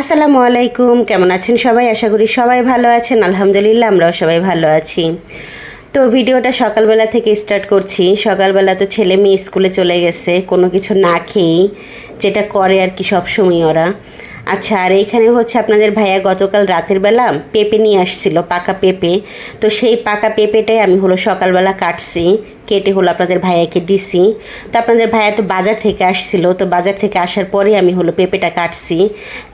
আসসালামু আলাইকুম, কেমন আছেন সবাই? আশা করি সবাই ভালো আছেন। আলহামদুলিল্লাহ, আমরাও সবাই ভালো আছি। তো ভিডিওটা সকালবেলা থেকে স্টার্ট করছি। সকালবেলা তো ছেলে মেয়ে স্কুলে চলে গেছে, কোনো কিছু না খেয়েই, যেটা করে আর কি সবসময় ওরা। আচ্ছা আর এখানে হচ্ছে আপনাদের ভাইয়া গতকাল রাতের বেলা পেঁপে নিয়ে আসছিল, পাকা পেঁপে। তো সেই পাকা পেঁপেটাই আমি হলো সকালবেলা কাটছি, কেটে হলো আপনাদের ভাইয়াকে দিছি। তো আপনাদের ভাইয়া তো বাজার থেকে আসছিল, তো বাজার থেকে আসার পরে আমি হলো পেঁপেটা কাটছি।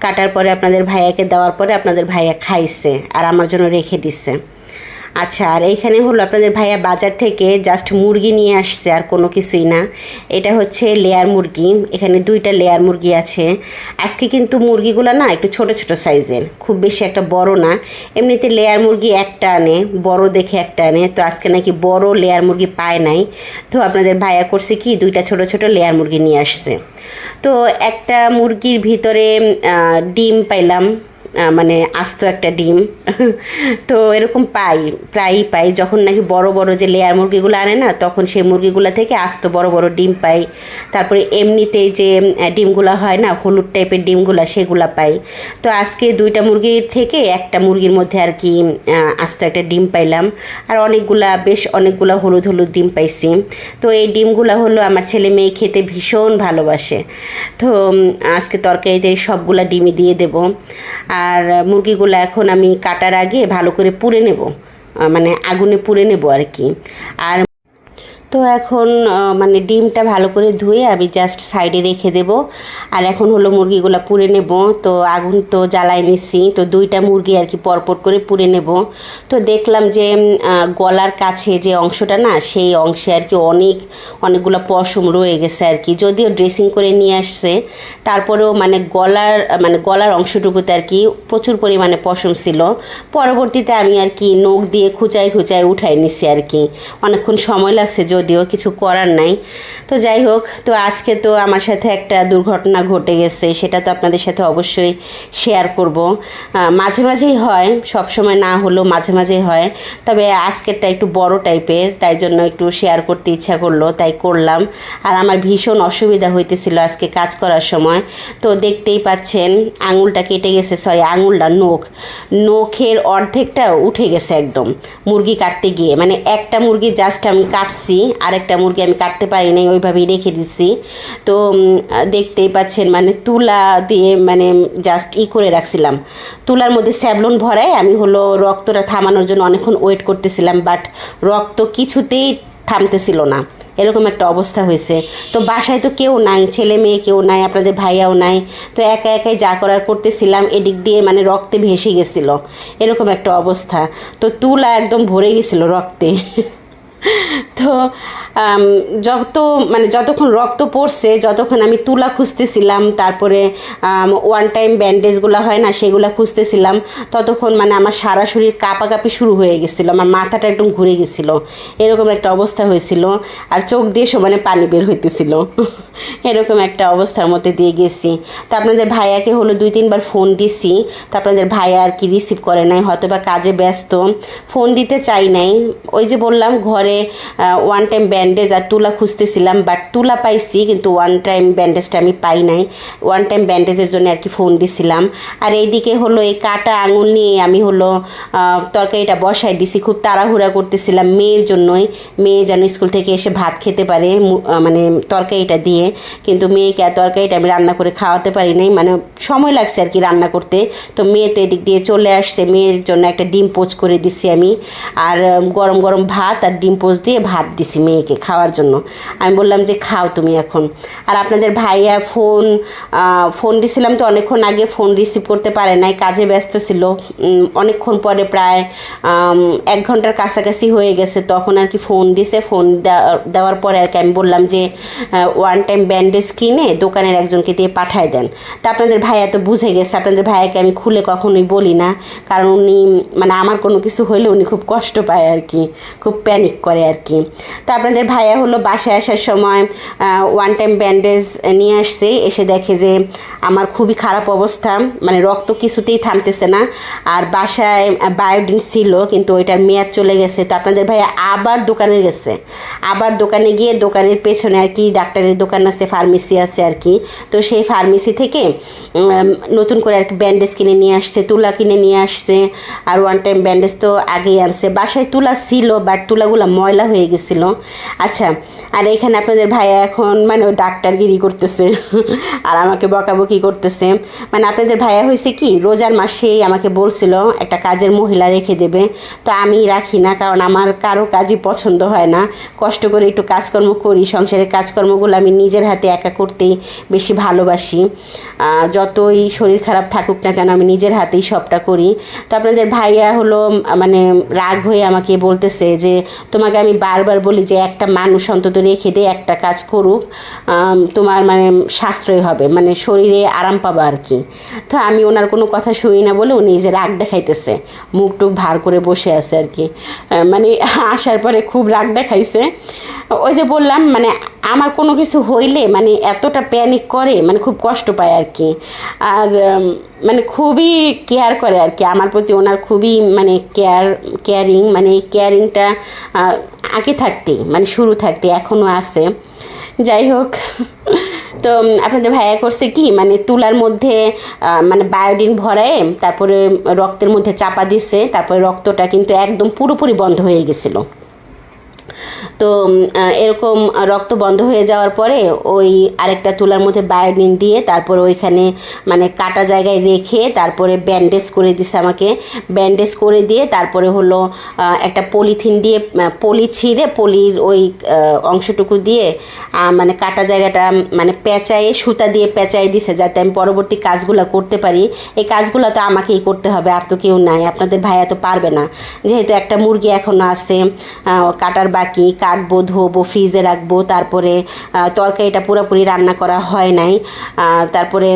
কাটার পরে আপনাদের ভাইয়াকে দেওয়ার পরে আপনাদের ভাইয়া খাইছে আর আমার জন্য রেখে দিছে। আচ্ছা আর এইখানে হলো আপনাদের ভাইয়া বাজার থেকে জাস্ট মুরগি নিয়ে আসছে, আর কোনো কিছুই না। এটা হচ্ছে লেয়ার মুরগি, এখানে দুইটা লেয়ার মুরগি আছে। আজকে কিন্তু মুরগিগুলো না একটু ছোট ছোট সাইজের খুব বেশি একটা বড় না। এমনিতে লেয়ার মুরগি একটা আনে, বড় দেখে একটা আনে, তো আজকে নাকি বড় লেয়ার মুরগি পায় নাই। তো আপনাদের ভাইয়া করছে কি, দুইটা ছোট ছোট লেয়ার মুরগি নিয়ে আসছে। তো একটা মুরগির ভিতরে ডিম পাইলাম মানে আস্ত একটা ডিম। তো এরকম পাই, প্রায়ই পাই। যখন নাকি বড় বড় যে লেয়ার মুরগিগুলো আনে না, তখন সেই মুরগিগুলো থেকে আস্ত বড় বড় ডিম পাই। তারপরে এমনিতেই যে ডিমগুলো হয় না, হলুদ টাইপের ডিমগুলো, সেগুলো পাই। তো আজকে দুইটা মুরগির থেকে একটা মুরগির মধ্যে আর কি আস্ত একটা ডিম পাইলাম। আর অনেকগুলা, বেশ অনেকগুলা হলুদ হলুদ ডিম পাইছি। তো এই ডিমগুলো হলো আমার ছেলে মেয়ে খেতে ভীষণ ভালোবাসে। তো আজকে তরকারিতে সবগুলা ডিমই দিয়ে দেব। আর মুরগিগুলো এখন আমি কাটার আগে ভালো করে পুড়ে নেব মানে আগুনে পুড়ে নেব আর কি। আর তো এখন মানে ডিমটা ভালো করে ধুয়ে আমি জাস্ট সাইডে রেখে দেব। আর এখন হলো মুরগিগুলো পুড়ে নেব। তো আগুন তো জ্বালাই নিছি। তো দুইটা মুরগি আর কি পরপর করে পুড়ে নেব। তো দেখলাম যে গলার কাছে যে অংশটা না, সেই অংশে আর কি অনেক, অনেকগুলো পশম রয়ে গেছে আর কি। যদিও ড্রেসিং করে নিয়ে আসছে, তারপরেও মানে গলার মানে গলার অংশটুকুতে আর কি প্রচুর পরিমাণে পশম ছিল। পরবর্তীতে আমি আর কি নখ দিয়ে খুচাই খুচাই উঠাই নিছি আর কি। অনেকক্ষণ সময় লাগছে যদিও কিছু করার নাই। তো যাই হোক, তো আজকে তো আমার সাথে একটা দুর্ঘটনা ঘটে গেছে, সেটা তো আপনাদের সাথে অবশ্যই শেয়ার করব। মাঝে মাঝেই হয় সব সময় না হলেও মাঝে মাঝেই হয়। তবে আজকেরটা একটু বড় টাইপের, তাই জন্য একটু শেয়ার করতে ইচ্ছা করল, তাই করলাম। আর আমার ভীষণ অসুবিধা হইতেছিল আজকে কাজ করার সময়। তো দেখতেই পাচ্ছেন, আঙুলটা কেটে গেছে সরি আঙুলটা নখ। নখের অর্ধেকটা উঠে গেছে একদম, মুরগি কাটতে গিয়ে। মানে একটা মুরগি জাস্ট আমি কাটছি আরেকটা মুরগি আমি কাটতে পারি নাই, ওইভাবেই রেখে দিছি। তো দেখতেই পাচ্ছেন মানে তুলা দিয়ে মানে জাস্ট ই করে রাখছিলাম। তুলার মধ্যে স্যাবলন ভরায় আমি হলো রক্তটা থামানোর জন্য অনেকক্ষণ ওয়েট করতেছিলাম বাট রক্ত কিছুতেই থামতেছিল না। এরকম একটা অবস্থা হয়েছে। তো বাসায় তো কেউ নাই, ছেলে মেয়ে কেউ নাই, আপনাদের ভাইয়াও নাই। তো একা একাই যা করার করতেছিলাম, এদিক দিয়ে মানে রক্তে ভেসে গেছিল। এরকম একটা অবস্থা। তো তুলা একদম ভরে গেছিল রক্তে। তো যত মানে যতক্ষণ রক্ত পড়ছে, যতক্ষণ আমি তুলা খুঁজতেছিলাম, তারপরে ওয়ান টাইম ব্যান্ডেজগুলো হয় না, সেগুলো খুঁজতেছিলাম, ততক্ষণ মানে আমার সারা শরীর কাঁপাকাঁপি শুরু হয়ে গেছিল, আমার মাথাটা একদম ঘুরে গেছিল। এরকম একটা অবস্থা হয়েছিল, আর চোখ দিয়ে সমানে পানি বের হইতেছিল। এরকম একটা অবস্থার মধ্যে দিয়ে গেছি। তো আপনাদের ভাইয়াকে হলো দুই, তিনবার ফোন দিছি, তো আপনাদের ভাইয়া আর কি রিসিভ করে নাই হয়তো বা কাজে ব্যস্ত। ফোন দিতে চাই নাই, ওই যে বললাম, ঘরে ওয়ান টাইম ব্যান্ডেজ আর তুলা খুঁজতেছিলাম বাট তুলা পাইছি, কিন্তু ওয়ান টাইম ব্যান্ডেজটা আমি পাই নাই। ওয়ান টাইম ব্যান্ডেজের জন্য আর কি ফোন দিছিলাম। আর এইদিকে হলো এই কাটা আঙুল নিয়ে আমি হলো তরকারিটা বসাই দিছি, খুব তাড়াহুড়া করতেছিলাম মেয়ের জন্যই। মেয়ে যেন স্কুল থেকে এসে ভাত খেতে পারে মানে তরকারিটা দিয়ে। কিন্তু মেয়েকে আর তরকারিটা আমি রান্না করে খাওয়াতে পারি নাই মানে সময় লাগছে আর কি রান্না করতে। তো মেয়ে তো এদিক দিয়ে চলে আসছে, মেয়ের জন্য একটা ডিম পোচ করে দিছি আমি। আর গরম গরম ভাত আর ডিম পোচ দিয়ে ভাত দিছি মেয়েকে খাওয়ার জন্য। আমি বললাম যে খাও তুমি এখন। আর আপনাদের ভাইয়া ফোন ফোন দিছিলাম তো অনেকক্ষণ আগে, ফোন রিসিভ করতে পারে নাই, কাজে ব্যস্ত ছিল। অনেকক্ষণ পরে প্রায় এক ঘণ্টার কাছাকাছি হয়ে গেছে। তখন আর কি ফোন দিছে, ফোন দেওয়া- দেওয়ার পরে আর কি আমি বললাম যে ওয়ান টাইম ব্যান্ডেজ কিনে দোকানের একজনকে দিয়ে পাঠায় দেন। তা আপনাদের ভাইয়া তো বুঝে গেছে, আপনাদের ভাইয়াকে আমি খুলে কখনোই বলি না। কারণ উনি মানে আমার কোনো কিছু হইলে উনি খুব কষ্ট পায় আর কি, খুব প্যানিক করে আর কি। তো আপনাদের ভাইয়া হলো বাসায় আসার সময় ওয়ান টাইম ব্যান্ডেজ নিয়ে আসছে, এসে দেখে যে আমার খুবই খারাপ অবস্থা মানে রক্ত কিছুতেই থামতেছে না। আর বাসায় বায়োডিন ছিল, কিন্তু ওইটার মেয়াদ চলে গেছে। তো আপনাদের ভাইয়া আবার দোকানে গেছে। আবার দোকানে গিয়ে দোকানের পেছনে আর কি, ডাক্তারের দোকান আছে ফার্মেসি আছে আর কি। তো সেই ফার্মেসি থেকে নতুন করে আর কি ব্যান্ডেজ কিনে নিয়ে আসছে, তুলা কিনে নিয়ে আসছে। আর ওয়ান টাইম ব্যান্ডেজ তো আগেই আনছে। বাসায় তুলা ছিল বাট তুলাগুলো ময়লা হয়ে গেছিল। আচ্ছা আর এখানে আপনাদের ভাইয়া এখন মানে ও ডাক্তারগিরি করতেছে, আর আমাকে বকাবকি করতেছে। মানে আপনাদের ভাইয়া হয়েছে কি, রোজার মাসেই আমাকে বলছিল, একটা কাজের মহিলা রেখে দেবে। তো আমি রাখি না, কারণ আমার কারও কাজই পছন্দ হয় না। কষ্ট করে একটু কাজকর্ম করি, সংসারের কাজকর্মগুলো আমি নিজের হাতে একা করতেই বেশি ভালোবাসি। যতই শরীর খারাপ থাকুক না কেন, আমি নিজের হাতেই সবটা করি। তো আপনাদের ভাইয়া হলো মানে রাগ হয়ে আমাকে বলতেছে যে তোমাকে আমি বারবার বলি যে একটা মানুষ অন্তত রেখে দে, একটা কাজ করুক তোমার মানে সাশ্রয় হবে মানে শরীরে আরাম পাবো আর কি। তো আমি ওনার কোনো কথা শুনি না বলে উনি যে রাগ দেখাইতেছে, মুখ টুক ভার করে বসে আছে আর কি। মানে আসার পরে খুব রাগ দেখাইছে। ওই যে বললাম মানে আমার কোনো কিছু হইলে মানে এতটা প্যানিক করে মানে খুব কষ্ট পায় আর কি। আর মানে খুবই কেয়ার করে আর কি। আমার প্রতি ওনার খুবই মানে কেয়ার কেয়ারিং মানে কেয়ারিংটা আগে থাকতেই মানে শুরু থাকতে এখনও আছে। যাই হোক, তো আপনাদের ভাইয়া করছে কি মানে তুলার মধ্যে মানে বায়োডিন ভরায়, তারপরে রক্তের মধ্যে চাপা দিচ্ছে তারপরে রক্তটা কিন্তু একদম পুরোপুরি বন্ধ হয়ে গেছিল। তো এরকম রক্ত বন্ধ হয়ে যাওয়ার পরে ওই আরেকটা তুলার মধ্যে বায়োডিন দিয়ে তারপর ওইখানে মানে কাটা জায়গায় রেখে তারপরে ব্যান্ডেজ করে দিছে আমাকে। ব্যান্ডেজ করে দিয়ে তারপরে হলো একটা পলিথিন দিয়ে পলি ছিঁড়ে পলির ওই অংশটুকু দিয়ে মানে কাটা জায়গাটা মানে পেঁচায়ে, সুতা দিয়ে পেঁচাই দিছে যাতে আমি পরবর্তী কাজগুলো করতে পারি। এই কাজগুলো তো আমাকেই করতে হবে, আর তো কেউ নাই। আপনাদের ভাইয়া তো পারবে না। যেহেতু একটা মুরগি এখনও আছে কাটার বাকি কাটবো, ধোবো, ফ্রিজে রাখব, তারপরে তরকারিটা পুরোপুরি রান্না করা হয় নাই। তারপরে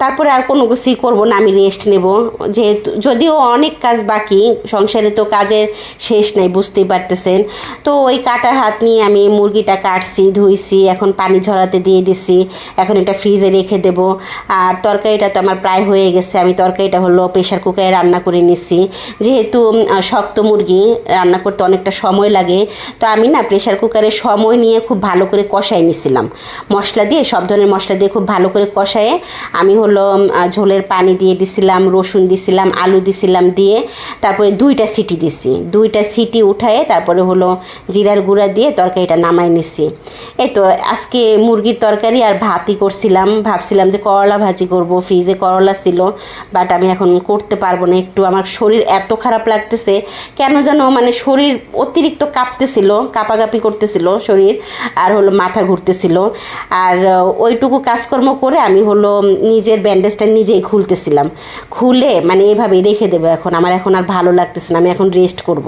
তারপরে আর কোনো কিছুই করব না, আমি রেস্ট নেব। যেহেতু, যদিও অনেক কাজ বাকি, সংসারে তো কাজের শেষ নাই, বুঝতেই পারতেছেন। তো ওই কাটা হাত নিয়ে আমি মুরগিটা কাটছি, ধুইছি, এখন পানি ঝরাতে দিয়ে দিছি, এখন এটা ফ্রিজে রেখে দেব। আর তরকারিটা তো আমার প্রায় হয়ে গেছে, আমি তরকারিটা হলো প্রেশার কুকারে রান্না করে নিছি। যেহেতু শক্ত মুরগি, রান্না করতে অনেকটা সময় লাগে তো আমি না প্রেশার কুকারে সময় নিয়ে খুব ভালো করে কষাই নিছিলাম। মশলা দিয়ে, সব ধরনের মশলা দিয়ে খুব ভালো করে কষায়ে আমি হলো ঝোলের পানি দিয়ে দিছিলাম, রসুন দিছিলাম, আলু দিছিলাম দিয়ে তারপরে দুইটা সিটি দিছি। দুইটা সিটি উঠায়ে তারপরে হলো জিরার গুঁড়া দিয়ে তরকারিটা নামাই নিছি। এই তো আজকে মুরগির তরকারি আর ভাতই করছিলাম। ভাবছিলাম যে করলা ভাজি করব, ফ্রিজে করলা ছিল বাট আমি এখন করতে পারব না। একটু আমার শরীর এত খারাপ লাগতেছে, কেন যেন মানে শরীর অতিরিক্ত কাঁপতেছিল। কাঁপাকাঁপি করতেছিল শরীর, আর হলো মাথা ঘুরতেছিল। আর ওইটুকু কাজকর্ম করে আমি হলো নিজের ব্যান্ডেজটা নিজেই খুলতেছিলাম। খুলে মানে এভাবে রেখে দেবো এখন। আমার এখন আর ভালো লাগতেছে না, আমি এখন রেস্ট করব।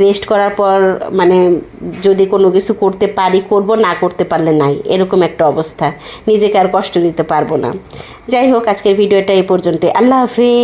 রেস্ট করার পর মানে যদি কোনো কিছু করতে পারি, করব, না করতে পারলে নাই। এরকম একটা অবস্থা। নিজেকে আর কষ্ট দিতে পারব না। যাই হোক, আজকের ভিডিওটা এই পর্যন্ত আল্লাহ হাফেজ।